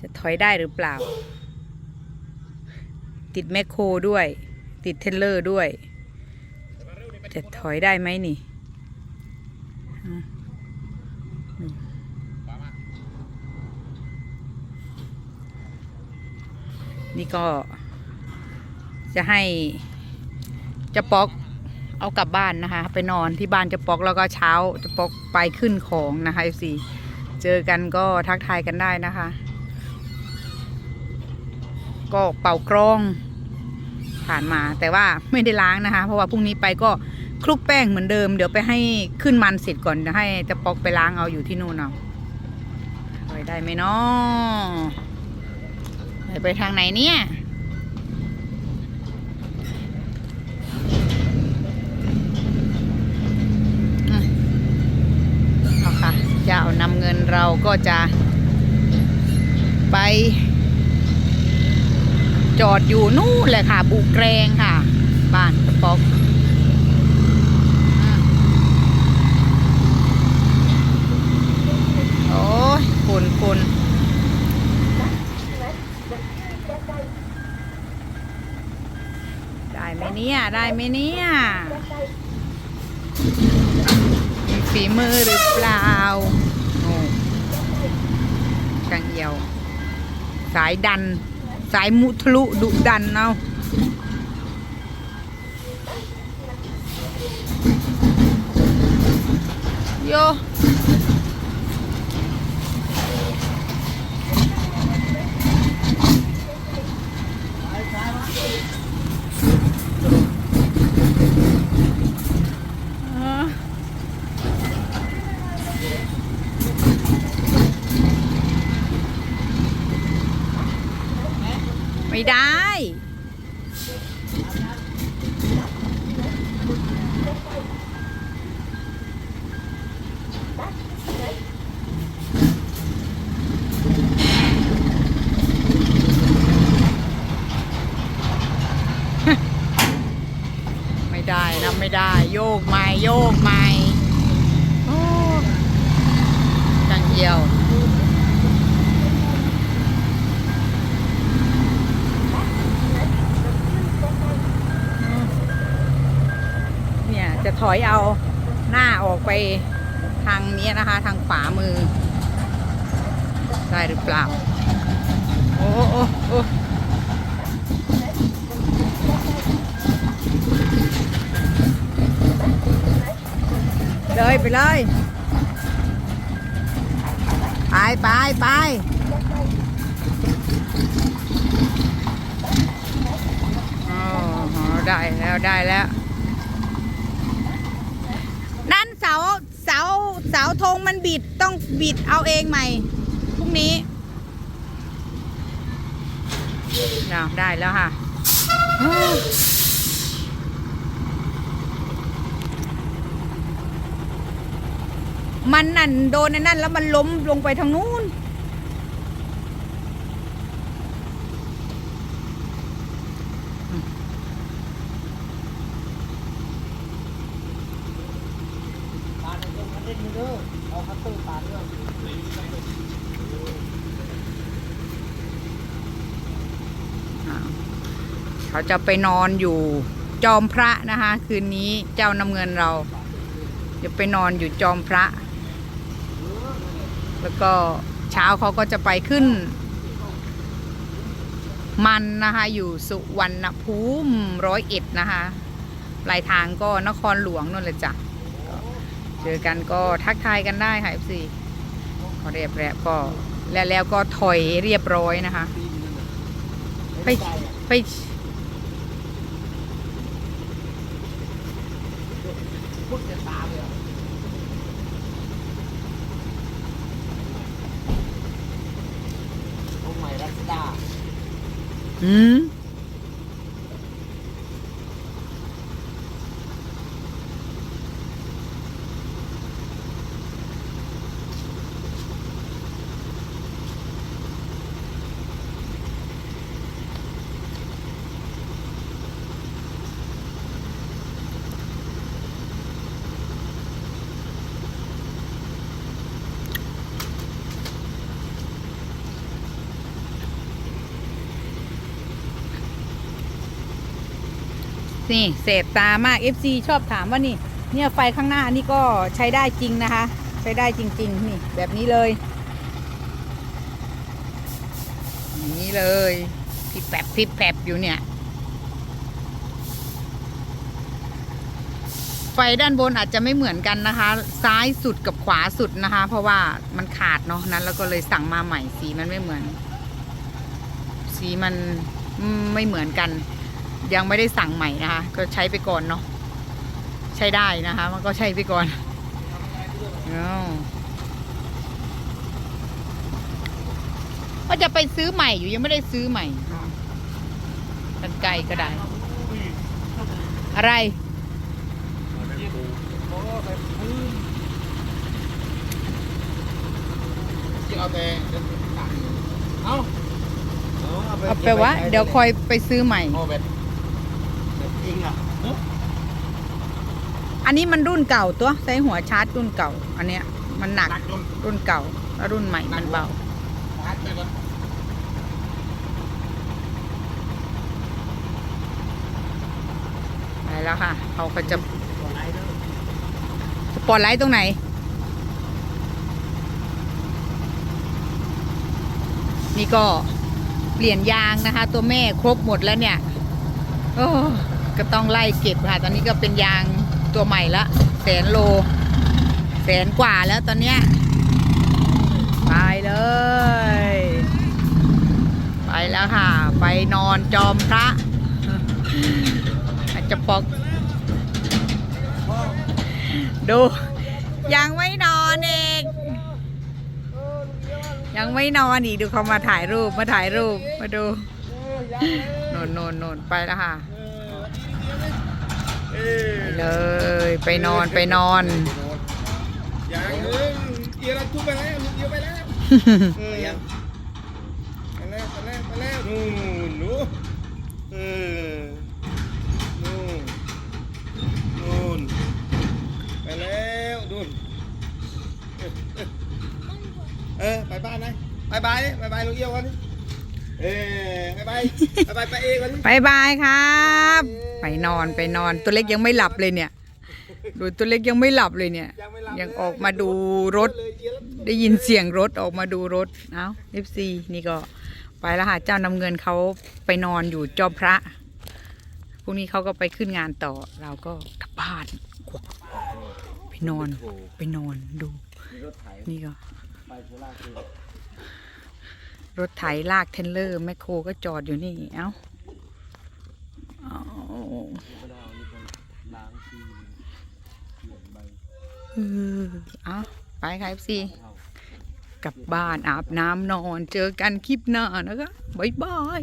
จะถอยได้หรือเปล่า ติดแมคโครด้วย ติดเทรลเลอร์ด้วย จะถอยได้ไหมนี่นี่ก็จะให้จะปอกเอากลับบ้านนะคะ ไปนอนที่บ้านจะปอกแล้วก็เช้าจะปอกไปขึ้นของนะคะสิ เจอกันก็ทักทายกันได้นะคะ ก็เป่ากรอง ผ่านมาแต่ว่าไม่ได้ล้างนะคะ เพราะว่าพรุ่งนี้ไปก็คลุกแป้งเหมือนเดิม เดี๋ยวไปให้ขึ้นมันเสร็จก่อนเดี๋ยวให้จะปอกไปล้างเอาอยู่ที่นู่นเอาไปได้ไหมเนาะไปทางไหนเนี่ย เราก็จะไปจอดอยู่นู่นเลยค่ะ บุกแรงค่ะ บ้านป๊อกโอ้ยคุณคุณได้ไหมเนี่ย ได้ไหมเนี่ย มีฝีมือหรือเปล่า ช่างเอียว สายดัน สายมุทะลุดุดันเอาโยเออ ไม่ได้ ไม่ได้นะไม่ได้ โยกไม่โยกไม่โอ้จังเดียว เนี่ย จะถอยเอาหน้าออกไปทางนี้นะคะ ทางขวามือ ได้หรือเปล่า โอ้โอ้โอ้เลยไปเลย ไปไปไปโอ้โหได้แล้วได้แล้ว นั่นเสาเสาเสาธงมันบิดต้องบิดเอาเองใหม่พรุ่งนี้น้าได้แล้วค่ะมันนั่นโดนนั่นแล้วมันล้มลงไปทางนู้น ป เร่งมือเด้อเอาคัตเตอร์ปาดเด้อเขาจะไปนอนอยู่จอมพระนะคะ คืนนี้เจ้าน้ำเงินเราจะไปนอนอยู่จอมพระ แล้วก็เช้าเขาก็จะไปขึ้น มันนะคะ อยู่สุวรรณภูมิร้อยเอ็ดนะคะปลายทางก็นครหลวงนั่นแหละจ้ะ เจอกันก็ทักทายกันได้ค่ะ FC พอเรียบแล้วก็แล้วแล้วก็ถอยเรียบร้อยนะคะ ไปไปพุทธตาเลยอะองค์ใหม่ นี่เสพตามาก FC ชอบถามว่านี่ เนี่ยไฟข้างหน้านี่ก็ใช้ได้จริงนะคะ ใช้ได้จริง ๆ นี่แบบนี้เลยอย่างนี้เลยพี่แปบพี่แปบอยู่เนี่ย ไฟด้านบนอาจจะไม่เหมือนกันนะคะ ซ้ายสุดกับขวาสุดนะคะ เพราะว่ามันขาดเนาะนั้น แล้วก็เลยสั่งมาใหม่สีมันไม่เหมือน สีมันไม่เหมือนกัน ยังไม่ได้สั่งใหม่นะคะ ก็ใช้ไปก่อนเนาะใช้ได้นะคะ มันก็ใช้ไปก่อนอ้าวว่าจะไปซื้อใหม่อยู่ยังไม่ได้ซื้อใหม่กันไกลก็ได้ อะไรไปพื้นที่เอาไปเอาเอาไปวะเดี๋ยวคอยไปซื้อใหม่ โอ้แบบแบบจริงอะเนอะอันนี้มันรุ่นเก่าตัวใช้หัวชาร์จรุ่นเก่า อันเนี้ยมันหนักหนักจนรุ่นเก่าแล้วรุ่นใหม่มันเบาชาร์จไปก่อนไปแล้วค่ะเขาก็จะกดไลค์เด้อสปอตไลท์ตรงไหนนี่ก็เปลี่ยนยางนะคะ ตัวแม่ครบหมดแล้วเนี่ย โอ้ ก็ต้องไล่เก็บค่ะ ตอนนี้ก็เป็นยางตัวใหม่ละแสนโล แสนกว่าแล้วตอนเนี้ยไปเลย ไปแล้วค่ะ ไปนอนจอมพระอาจจะปอก ดู ยังไม่นอนเองยังไม่นอนอีกดูเขามาถ่ายรูปมาถ่ายรูปมาดูโนนโนนโนนไปแล้วค่ะ เออไปเลย ไปนอนไปนอน อย่างหนึงเกียร์เราทุบไปแล้วเกียร์ไปแล้วเออยังไปแล้วไปแล้วไปแล้วนู่นนู่นเออนู่นนู่นไปแล้วนู่นเออไปบ้านนะบายบายบายบายลุงเอี้ยวกันเออบายบายบายบายไปเองกันบายบายครับ ไปนอนไปนอนตัวเล็กยังไม่หลับเลยเนี่ย ดูตัวเล็กยังไม่หลับเลยเนี่ย ยังออกมาดูรถ ได้ยินเสียงรถออกมาดูรถ เอ้า FC นี่ก็ไปแล้วค่ะเจ้านำเงินเขาไปนอนอยู่จอมพระพรุ่งนี้เขาก็ไปขึ้นงานต่อเราก็กลับบ้านไปนอนไปนอนดู นี่ก็รถไถลากเทรลเลอร์แมคโครก็จอดอยู่นี่เอ้าเอา ไม่ได้เอานี่ไปล้า งเออเอาไปค่ะพี่กลับบ้านอาบน้ำนอน เจอกันคลิปหน้านะคะ บ๊ายบาย